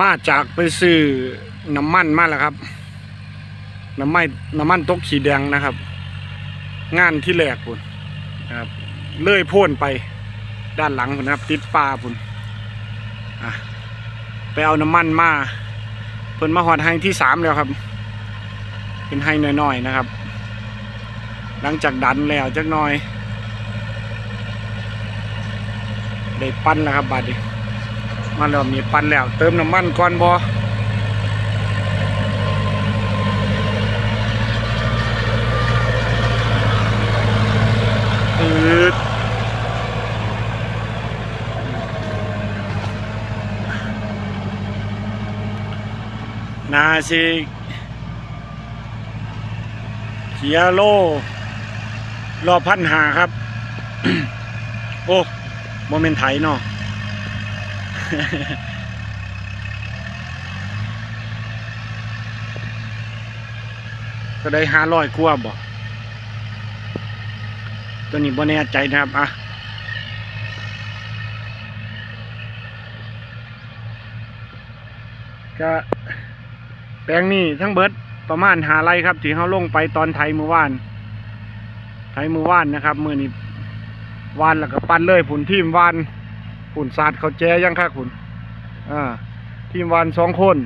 มาจากไปซื้อน้ำมันมาแล้วครับ น้ำมันน้ำมันตกขีแดงนะครับ งานที่แรกพุ่นะครับเลื่อยพ่นไปด้านหลังพุ่นะครับ ติดปลาพุ่นไปเอาน้ำมันมาเพิ่นมาหอดไฮที่สามแล้วครับ เป็นไฮน้อยๆนะครับ หลังจากดันแล้วจักหน่อย ได้ปั้นแล้วครับบัดนี้ มาแล้วมีปั้นแล้ว เติมน้ำมันก่อนบออืดนาสิเขียโลรอบพันหาครับ โอ้โมเมนไทยเนาะ ก็ได้ห้าร้อยกว่าบ่ตัวนี้บ่แน่ใจนะครับ อะก็แปลงนี้ทั้งเบิดประมาณหาไรครับที่เขาลงไปตอนไทยมือว่าน ไทยมือว่านนะครับ มือนี้วานแล้วก็ปั้นเลยผุนทีมวาน ผุนศาสตร์เขาแจยังค่ะคุณอ่าทีมวานสองคน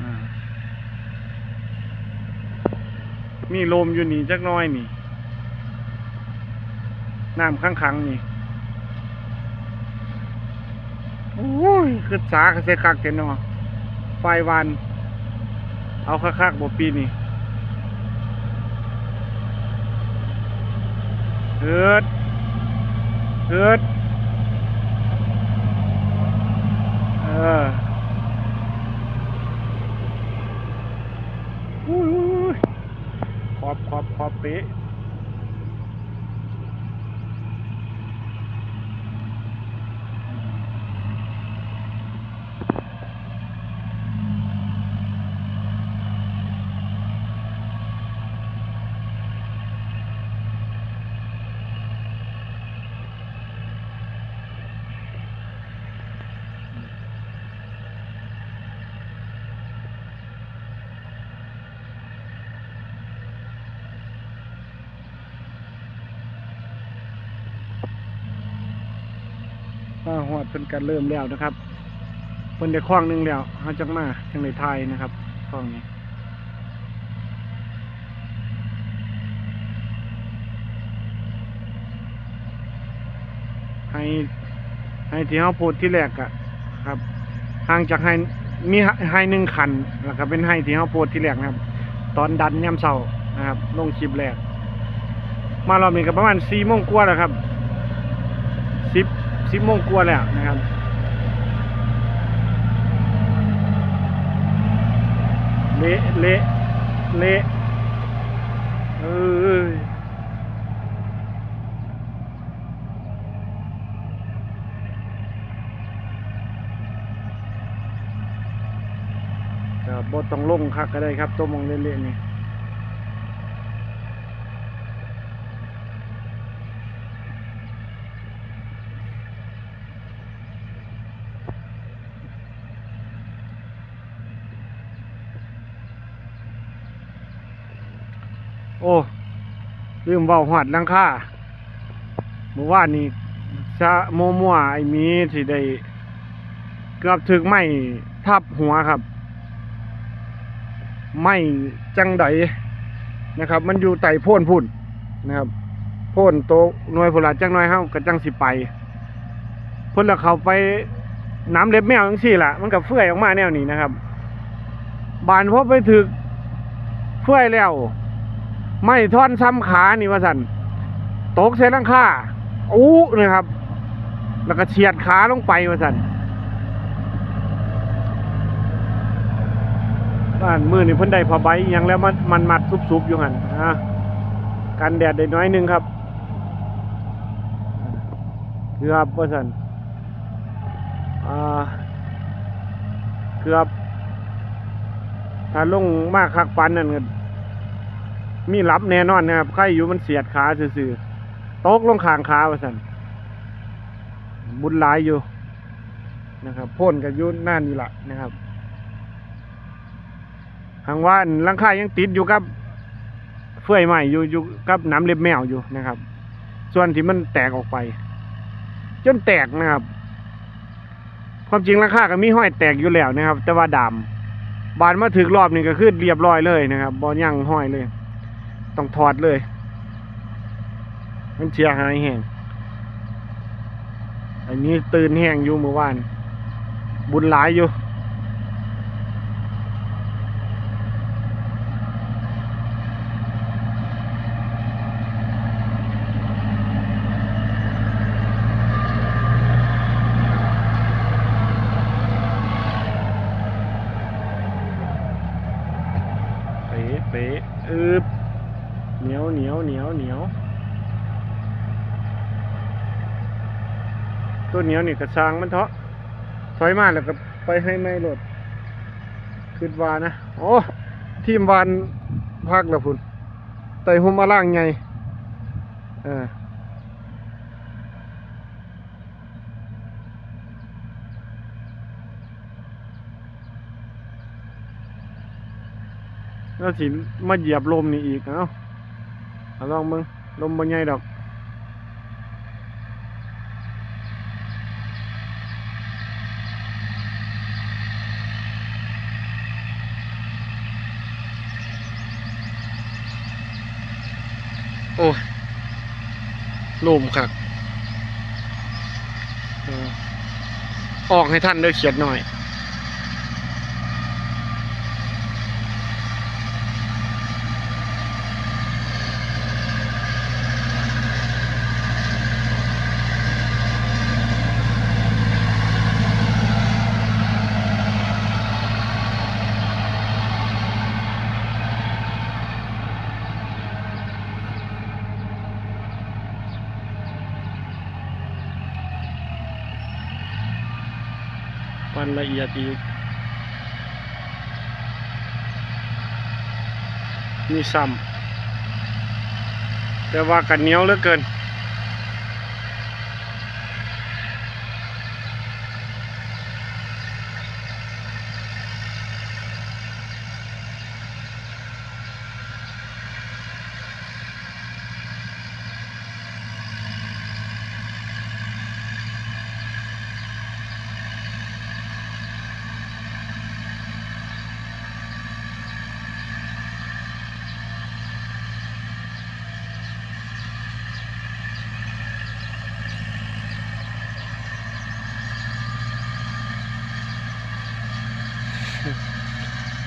อ่ามีลมอยู่นี่จักน้อยนี่น้ำข้างขังนี่โอ้ยคือสาคือเสคักเจนเนาะไฟวัน เอาคักๆบ่ปีนี่เอิด เอิดเอออุ้ยขอบขอบขอบเป๊ะ ก็หอดเป็นการเริ่มแล้วนะครับเพิ่นได้คล้องหนึงแล้วเขาจังมาจังในไทยนะครับคล้องนี้ให้ให้ที่เขาพูดที่แรกอะครับห่างจากให้มีให้หนึ่งคันแล้วก็เป็นให้ที่เขาพูดที่แรกนะครับ ตอนดันย่ำเสานะครับลงคลิปแรกมารอบนี้ก็ประมาณสี่โมงกว่าแล้วครับ สิบโมงกว่าแล้วนะครับเละเละเละเอ้ยก็บดต้องลงคักก็ได้ครับตัวมองเละๆนี่ โอ้ลืมเบาหอดลังค่าเมื่อวานนี้ซะโมมัวไอ้มีที่ได้เกือบถึงไม่ทับหัวครับ ไม่จังไดนะครับ มันอยู่ไต่พ่นพุ่นนะครับพ่นโตหน่วยพลาจังหน่อยเฮากระจังสิไปพ่นละเขาไปน้ำเล็บแมวจังซี่ละมันก็เฟื่อยออกมาแนวนี้นะครับ บานพอไปถึกเฟื่อยแล้ว ไม่ท่อนซ้ำขานี่ว่าสันตกใส่หลังคาอู้นะครับ แล้วก็เฉียดขาลงไปว่าสันบ้านมือนี่เพิ่นได้ผ้าใบยังแล้วมันมันมัดซุบๆอยู่หันอะกันแดดได้น้อยนึงครับเกือบว่าสันอ่าเกือบถ้าลงมากคักปันนั่นก็ มีรับแน่นอนนะครับใครอยู่มันเสียดขาซื่อๆตกลงข้างขาว่าสันบุญหลายอยู่นะครับพ่นกับยุนนั่นนี่แหละนะครับทางว่านลังค่ายังติดอยู่กับเฟื่อยใหม่อยู่อยู่กับน้ำเล็บแมวอยู่นะครับ ส่วนที่มันแตกออกไป จนแตกนะครับ ความจริงราคาก็มีห้อยแตกอยู่แล้วนะครับ แต่ว่าดามบานมาถึงรอบนี้ก็คือเรียบร้อยเลยนะครับบอลยังห้อยเลย ต้องถอดเลย มันเชียหายแห้งอันนี้ตื่นแห้งอยู่เมื่อวาน บุญหลายอยู่ เป๊ะเป๊ะอึบเหนียว เหนียวเหนียวเหนียวตัวเหนียวนี่กระชังมันเถาะถอยมาแล้วก็ไปให้ไม่หลดขึ้นวานะโอ้ทีมวานพักแล้วพุ่นไต่หุมมาล่างไงเออแล้วสิมาเหยียบลมนี่อีกเอ้า เอาลองมึงลมบ่ใหญ่ดอกโอ้ลมครับออออกให้ท่านเด้อเขียนหน่อย ปันละเอียดอีก นี่ซ้ำแต่ว่ากันเหนียวเหลือเกิน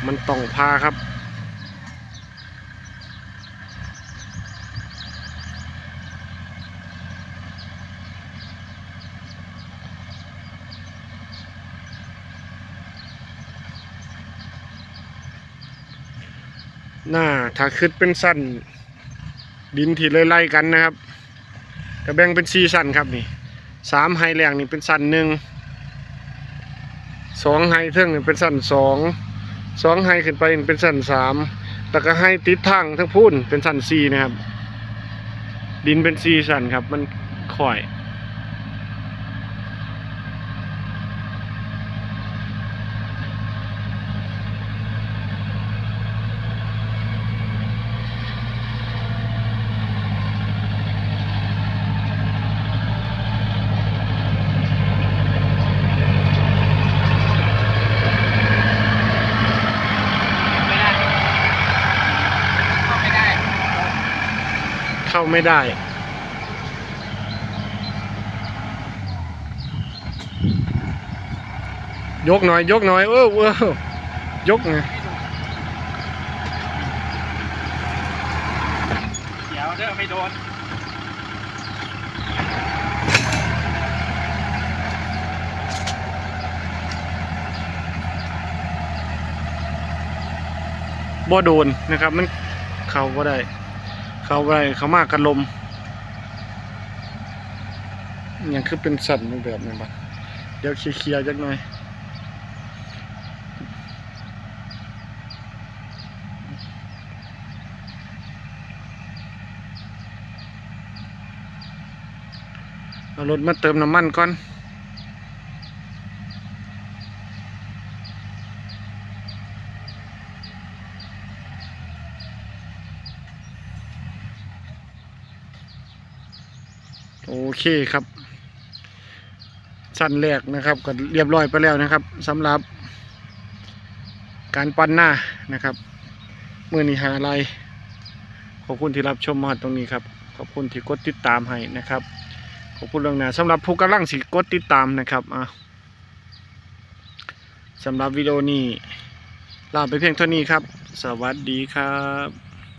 มันต้องพาครับ หน้าถ้าขึ้นเป็นสั้นดินที่ไล่ๆกันนะครับจะแบ่งเป็นสี่สั้นครับนี่สามไฮแรงนี่เป็นสั้นหนึ่ง สองไฮเทิงนี่เป็นสั้นสองสองไฮขึ้นไปเป็นสั้นสามแล้วก็ไฮติดทางทั้งพุ่นเป็นสั้นสี่นะครับ ดินเป็นสี่สั้นครับ มันค่อย ไม่ได้เข้า ไม่ได้เข้าไม่ได้ ยกหน่อย ยกหน่อย เออเออยกไงเดี๋ยวเด้อไม่โดนบ่โดนนะครับ มันเข้าก็ได้ เขาได้เขามากกันลมอยังคือเป็นสัตว์แบบนี้บ้างเดี๋ยวเคลียร์จักหน่อยเอารถมาเติมน้ำมันก่อน เคครับสั้นแรกนะครับก็เรียบร้อยไปแล้วนะครับสำหรับ การปั้นหน้านะครับมือนี้หาอะไรขอบคุณที่รับชมมาตรงนี้ครับ ขอบคุณที่กดติดตามให้นะครับ ขอบคุณเรื่องหนาสำหรับผู้กำลังสิกดติดตามนะครับอะสำหรับวิดีโอนี้ลาไปเพียงเท่านี้ครับ สวัสดีครับ